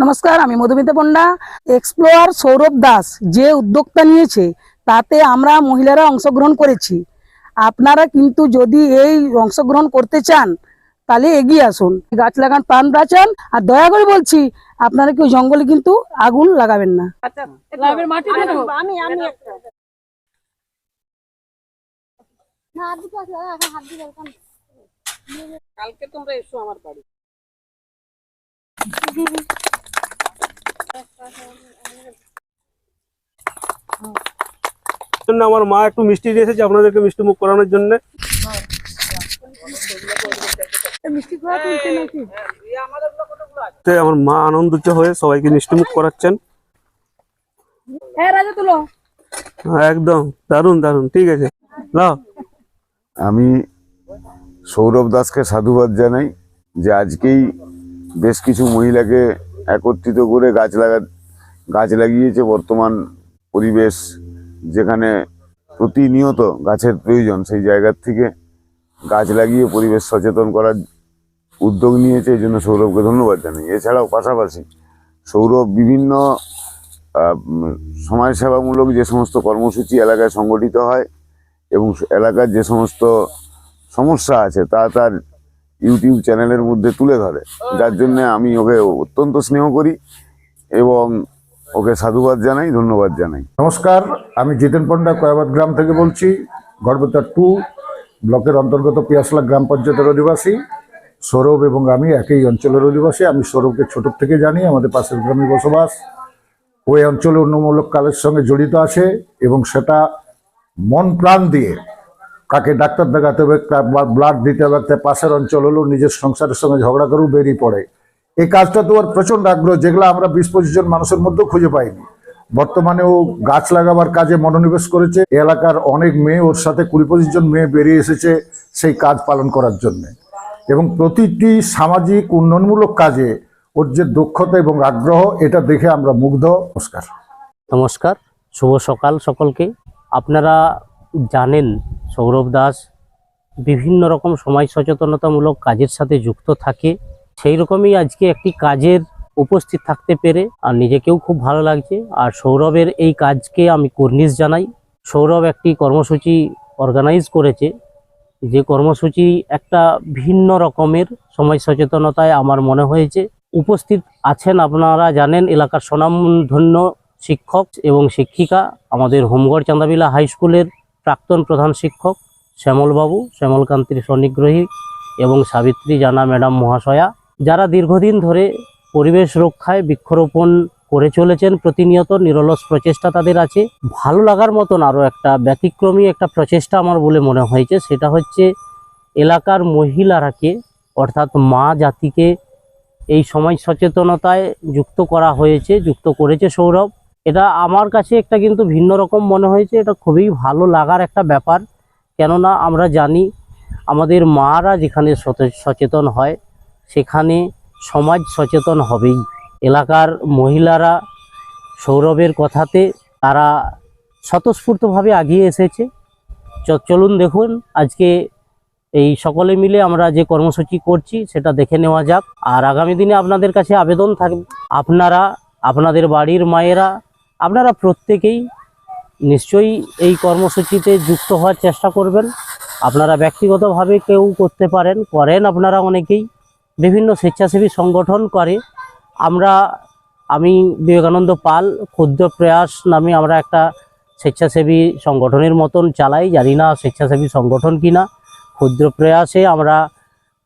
নমস্কার আমি মধুমিতা পণ্ডা এক্সপ্লোয়ার সৌরভ দাস। যে উদ্যোক্তা নিয়েছে তাতে আমরা মহিলারা অংশগ্রহণ করেছি। আপনারা কিন্তু যদি এই অংশগ্রহণ করতে চান তাহলে এগিয়ে আসুন। গাছ লাগান প্রাণ বাঁচান। আর দয়া করে বলছি আপনারা কেউ জঙ্গলে কিন্তু আগুন লাগাবেন না। দরকার নেই। কালকে তোমরা এসো আমার বাড়ি। জন্য আমার মা একটু মিষ্টি দিয়ে এসেছে আপনাদেরকে মিষ্টি মুখ করানোর জন্য। আমার মা আনন্দিত হয়ে সবাইকে মিষ্টি মুখ করাচ্ছেন। হ্যাঁ হ্যাঁ, একদম। দারুণ দারুণ। ঠিক আছে। আমি সৌরভ দাসকে সাধুবাদ জানাই যে আজকেই বেশ কিছু মহিলাকে একত্রিত করে গাছ লাগা, গাছ লাগিয়েছে বর্তমান পরিবেশ যেখানে প্রতিনিয়ত গাছের প্রয়োজন, সেই জায়গার থেকে গাছ লাগিয়ে পরিবেশ সচেতন করার উদ্যোগ নিয়েছে, এই জন্য সৌরভকে ধন্যবাদ জানাই। এছাড়াও পাশাপাশি সৌরভ বিভিন্ন সমাজসেবামূলক যে সমস্ত কর্মসূচি এলাকায় সংগঠিত হয় এবং এলাকার যে সমস্ত সমস্যা আছে, তা তার ইউটিউব চ্যানেলের মধ্যে তুলে ধরে। যার জন্য আমি ওকে অত্যন্ত স্নেহ করি এবং ওকে সাধুবাদ জানাই ধন্যবাদ জানাই। নমস্কার আমি জিতেন পণ্ডা কয়াবাদ গ্রাম থেকে বলছি। গড়বেতা টু ব্লকের অন্তর্গত পিয়াসলা গ্রাম পঞ্চায়েতের অধিবাসী। সৌরভ এবং আমি একই অঞ্চলের অধিবাসী। আমি সৌরভকে ছোটোর থেকে জানি আমাদের পাশের গ্রামে বসবাস। ওই অঞ্চলে উন্নমূলক কালের সঙ্গে জড়িত আছে এবং সেটা মন প্রাণ দিয়ে কাকে ডাক্তার দেখাতে হবে ব্লাড দিতে হবে তার পাশের অঞ্চল হলেও নিজের সংসারের সঙ্গে ঝগড়া করেও বেরিয়ে পড়ে। এই কাজটা তো ওর প্রচণ্ড আগ্রহ, যেগুলো আমরা বিশ পঁচিশ জন মানুষের মধ্যেও খুঁজে পাইনি। বর্তমানে ও গাছ লাগাবার কাজে মনোনিবেশ করেছে। এলাকার অনেক মেয়ে ওর সাথে কুড়ি পঁচিশ জন মেয়ে বেরিয়ে এসেছে সেই কাজ পালন করার জন্য। এবং প্রতিটি সামাজিক উন্নয়নমূলক কাজে ওর যে দক্ষতা এবং আগ্রহ, এটা দেখে আমরা মুগ্ধ। নমস্কার। নমস্কার, শুভ সকাল সকলকে। আপনারা জানেন সৌরভ দাস বিভিন্ন রকম সমাজ সচেতনতামূলক কাজের সাথে যুক্ত থাকে, সেই রকমই আজকে একটি কাজের উপস্থিত থাকতে পেরে আর নিজেকেও খুব ভালো লাগছে। আর সৌরভের এই কাজকে আমি কর্নিশ জানাই। সৌরভ একটি কর্মসূচি অর্গানাইজ করেছে। যে কর্মসূচি একটা ভিন্ন রকমের সমাজ সচেতনতায় আমার মনে হয়েছে। উপস্থিত আছেন আপনারা জানেন এলাকার স্বনামধন্য শিক্ষক এবং শিক্ষিকা আমাদের হোমগড় চান্দাবিলা হাই স্কুলের প্রাক্তন প্রধান শিক্ষক শ্যামলবাবু, শ্যামলকান্তির স্বনিগ্রহী এবং সাবিত্রী জানা ম্যাডাম মহাশয়া, যারা দীর্ঘদিন ধরে পরিবেশ রক্ষায় বৃক্ষরোপণ করে চলেছেন, প্রতিনিয়ত নিরলস প্রচেষ্টা তাদের আছে। ভালো লাগার মতন আরও একটা ব্যতিক্রমী একটা প্রচেষ্টা আমার বলে মনে হয়েছে, সেটা হচ্ছে এলাকার মহিলারাকে, অর্থাৎ মা জাতিকে এই সমাজ সচেতনতায় যুক্ত করা হয়েছে, যুক্ত করেছে সৌরভ। এটা আমার কাছে একটা কিন্তু ভিন্ন রকম মনে হয়েছে, এটা খুবই ভালো লাগার একটা ব্যাপার। কেননা আমরা জানি, আমাদের মারা যেখানে সচেতন হয়, সেখানে সমাজ সচেতন হবেই। এলাকার মহিলারা সৌরভের কথাতে তারা স্বতঃস্ফূর্তভাবে আগিয়ে এসেছে। চলুন দেখুন, আজকে এই সকলে মিলে আমরা যে কর্মসূচি করছি, সেটা দেখে নেওয়া যাক। আর আগামী দিনে আপনাদের কাছে আবেদন থাকবে আপনারা, আপনাদের বাড়ির মায়েরা আপনারা প্রত্যেকেই নিশ্চয়ই এই কর্মসূচিতে যুক্ত হওয়ার চেষ্টা করবেন। আপনারা ব্যক্তিগতভাবে কেউ করতে পারেন, করেন আপনারা অনেকেই। বিভিন্ন স্বেচ্ছাসেবী সংগঠন করে। আমরা, আমি বিবেকানন্দ পাল, ক্ষুদ্র প্রয়াস নামে আমরা একটা স্বেচ্ছাসেবী সংগঠনের মতন চালাই। জানি না স্বেচ্ছাসেবী সংগঠন কিনা। ক্ষুদ্র প্রয়াসে আমরা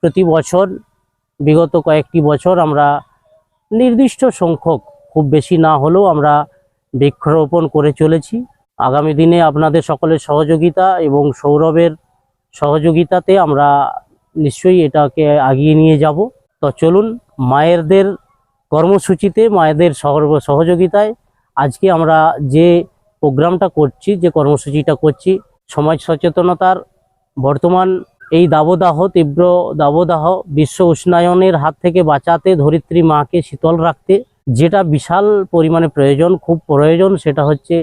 প্রতি বছর, বিগত কয়েকটি বছর আমরা নির্দিষ্ট সংখ্যক, খুব বেশি না হলেও আমরা বৃক্ষরোপণ করে চলেছি। আগামী দিনে আপনাদের সকলের সহযোগিতা এবং সৌরভের সহযোগিতাতে আমরা নিশ্চয়ই এটাকে আগিয়ে নিয়ে যাব। তো চলুন, মায়েরদের কর্মসূচিতে, মায়েদের সহযোগিতায় আজকে আমরা যে প্রোগ্রামটা করছি, যে কর্মসূচিটা করছি, সমাজ সচেতনতার বর্তমান এই দাবদাহ, তীব্র দাবদাহ, বিশ্ব উষ্ণায়নের হাত থেকে বাঁচাতে, ধরিত্রী মাকে শীতল রাখতে যেটা বিশাল পরিমাণে প্রয়োজন, খুব প্রয়োজন, সেটা হচ্ছে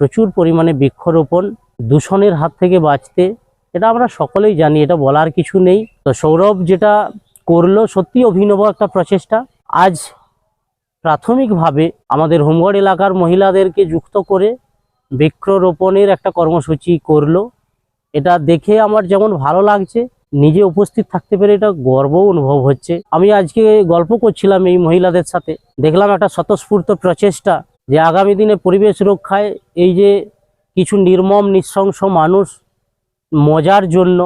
প্রচুর পরিমাণে বৃক্ষরোপণ, দূষণের হাত থেকে বাঁচতে, এটা আমরা সকলেই জানি, এটা বলার কিছু নেই। তো সৌরভ যেটা করল, সত্যি অভিনব একটা প্রচেষ্টা। আজ প্রাথমিকভাবে আমাদের হোমগড় এলাকার মহিলাদেরকে যুক্ত করে বৃক্ষরোপণের একটা কর্মসূচি করল। এটা দেখে আমার যেমন ভালো লাগছে নিজে উপস্থিত থাকতে পেরে এটা গর্ব অনুভব হচ্ছে। আমি আজকে গল্প করছিলাম এই মহিলাদের সাথে। দেখলাম একটা স্বতঃস্ফূর্ত প্রচেষ্টা যে আগামী দিনে পরিবেশ রক্ষায় এই যে কিছু নির্মম, নিঃশংস মানুষ মজার জন্য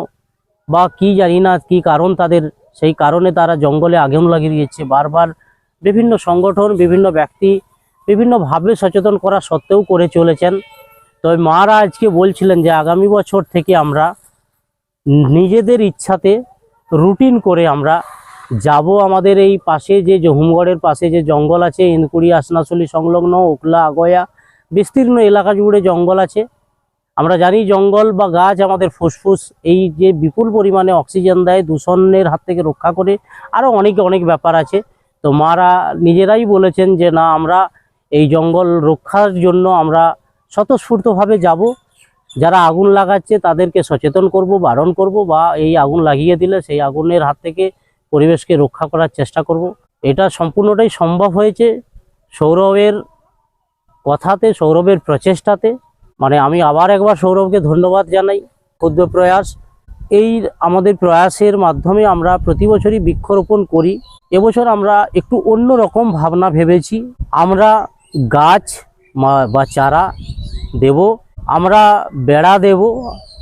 বা কি জানি না কি কারণ তাদের, সেই কারণে তারা জঙ্গলে আগুন লাগিয়ে দিয়েছে। বারবার বিভিন্ন সংগঠন, বিভিন্ন ব্যক্তি বিভিন্নভাবে সচেতন করা সত্ত্বেও করে চলেছেন। তবে মারা আজকে বলছিলেন যে আগামী বছর থেকে আমরা নিজেদের ইচ্ছাতে রুটিন করে আমরা যাব আমাদের এই পাশে যে যে হুমগড়ের পাশে যে জঙ্গল আছে ইন্দকুড়ি আসনাসলি সংলগ্ন ওকলা আগয়া বিস্তীর্ণ এলাকা জুড়ে জঙ্গল আছে। আমরা জানি জঙ্গল বা গাছ আমাদের ফুসফুস এই যে বিপুল পরিমাণে অক্সিজেন দেয় দূষণের হাত থেকে রক্ষা করে। আরও অনেক অনেক ব্যাপার আছে। তো মারা নিজেরাই বলেছেন যে না আমরা এই জঙ্গল রক্ষার জন্য আমরা স্বতঃস্ফূর্তভাবে যাব। যারা আগুন লাগাচ্ছে তাদেরকে সচেতন করব, বারণ করব বা এই আগুন লাগিয়ে দিলে সেই আগুনের হাত থেকে পরিবেশকে রক্ষা করার চেষ্টা করব। এটা সম্পূর্ণটাই সম্ভব হয়েছে সৌরভের কথাতে, সৌরভের প্রচেষ্টাতে। মানে আমি আবার একবার সৌরভকে ধন্যবাদ জানাই। ক্ষুদ্র প্রয়াস, এই আমাদের প্রয়াসের মাধ্যমে আমরা প্রতি বছরই বৃক্ষরোপণ করি। এবছর আমরা একটু অন্য রকম ভাবনা ভেবেছি। আমরা গাছ বা চারা দেব। আমরা বেড়া দেব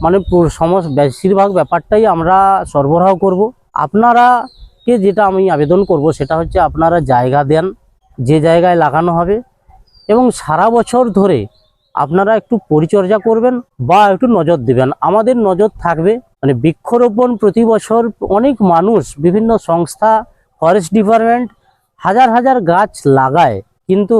মানে সমস্ত বেশিরভাগ ব্যাপারটাই আমরা সরবরাহ করব। আপনারাকে যেটা আমি আবেদন করব সেটা হচ্ছে আপনারা জায়গা দেন, যে জায়গায় লাগানো হবে, এবং সারা বছর ধরে আপনারা একটু পরিচর্যা করবেন বা একটু নজর দিবেন। আমাদের নজর থাকবে মানে বৃক্ষরোপণ প্রতি বছর অনেক মানুষ, বিভিন্ন সংস্থা, ফরেস্ট ডিপার্টমেন্ট হাজার হাজার গাছ লাগায়, কিন্তু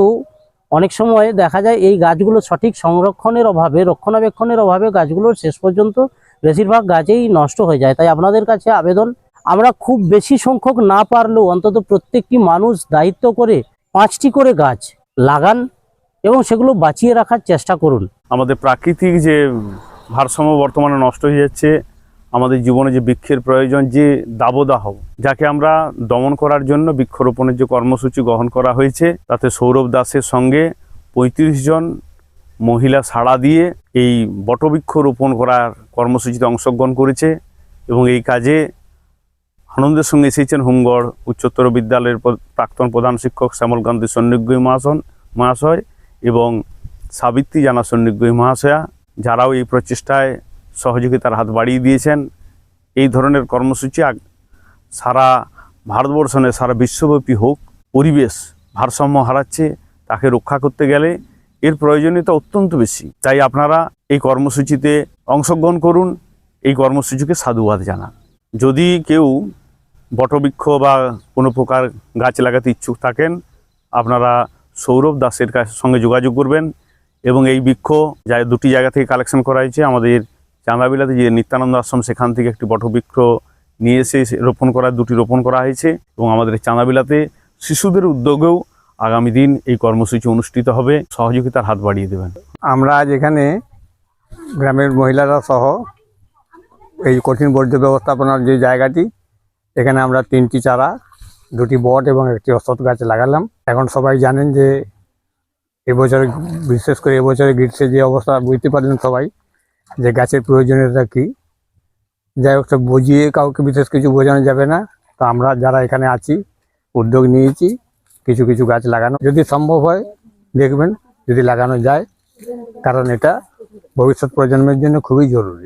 অনেক সময় দেখা যায় এই গাছগুলো সঠিক সংরক্ষণের অভাবে, রক্ষণাবেক্ষণের অভাবে গাছগুলো শেষ পর্যন্ত বেশিরভাগ গাছেই নষ্ট হয়ে যায়। তাই আপনাদের কাছে আবেদন, আমরা খুব বেশি সংখ্যক না পারলেও অন্তত প্রত্যেকটি মানুষ দায়িত্ব করে পাঁচটি করে গাছ লাগান এবং সেগুলো বাঁচিয়ে রাখার চেষ্টা করুন। আমাদের প্রাকৃতিক যে ভারসাম্য বর্তমানে নষ্ট হয়ে যাচ্ছে আমাদের জীবনে যে বৃক্ষের প্রয়োজন, যে দাবদাহ, যাকে আমরা দমন করার জন্য বৃক্ষরোপণের যে কর্মসূচি গ্রহণ করা হয়েছে, তাতে সৌরভ দাসের সঙ্গে পঁয়ত্রিশ জন মহিলা সাড়া দিয়ে এই বটবৃক্ষ রোপণ করার কর্মসূচিতে অংশগ্রহণ করেছে এবং এই কাজে আনন্দের সঙ্গে এসেছেন হোমগড় উচ্চতর বিদ্যালয়ের প্রাক্তন প্রধান শিক্ষক শ্যামল কান্তি সন্নিগ্রহী মহাশন মহাশয় এবং সাবিত্রী জানা সন্নিগ্রহী মহাশয়া, যারাও এই প্রচেষ্টায় সহযোগিতার হাত বাড়িয়ে দিয়েছেন। এই ধরনের কর্মসূচি সারা ভারতবর্ষ সারা বিশ্বব্যাপী হোক, পরিবেশ ভারসাম্য হারাচ্ছে, তাকে রক্ষা করতে গেলে এর প্রয়োজনীয়তা অত্যন্ত বেশি। তাই আপনারা এই কর্মসূচিতে অংশগ্রহণ করুন, এই কর্মসূচিকে সাধুবাদ জানান। যদি কেউ বটবৃক্ষ বা কোনো প্রকার গাছ লাগাতে ইচ্ছুক থাকেন, আপনারা সৌরভ দাসের কাছ সঙ্গে যোগাযোগ করবেন এবং এই বৃক্ষ যা দুটি জায়গা থেকে কালেকশন করা হয়েছে, আমাদের চাঁদাবিলাতে যে নিত্যানন্দ আশ্রম, সেখান থেকে একটি বটবৃক্ষ নিয়ে এসে রোপণ করা, দুটি রোপণ করা হয়েছে এবং আমাদের চাঁদাবিলাতে শিশুদের উদ্যোগেও আগামী দিন এই কর্মসূচি অনুষ্ঠিত হবে। সহযোগিতার হাত বাড়িয়ে দেবেন। আমরা আজ এখানে গ্রামের মহিলারা সহ এই কঠিন বর্জ্য ব্যবস্থাপনার যে জায়গাটি, এখানে আমরা তিনটি চারা, দুটি বট এবং একটি অশ্বত্থ গাছ লাগালাম। এখন সবাই জানেন যে এবছরে, বিশেষ করে এবছরে গ্রীষ্মের যে অবস্থা, বুঝতে পারলেন সবাই যে গাছের প্রয়োজনীয়তা কী? যাই হোক বুঝিয়ে কাউকে বিশেষ কিছু বোঝানো যাবে না। তো আমরা যারা এখানে আছি, উদ্যোগ নিয়েছি, কিছু কিছু গাছ লাগানো। যদি সম্ভব হয়, দেখবেন যদি লাগানো যায়, কারণ এটা ভবিষ্যৎ প্রজন্মের জন্য খুবই জরুরি।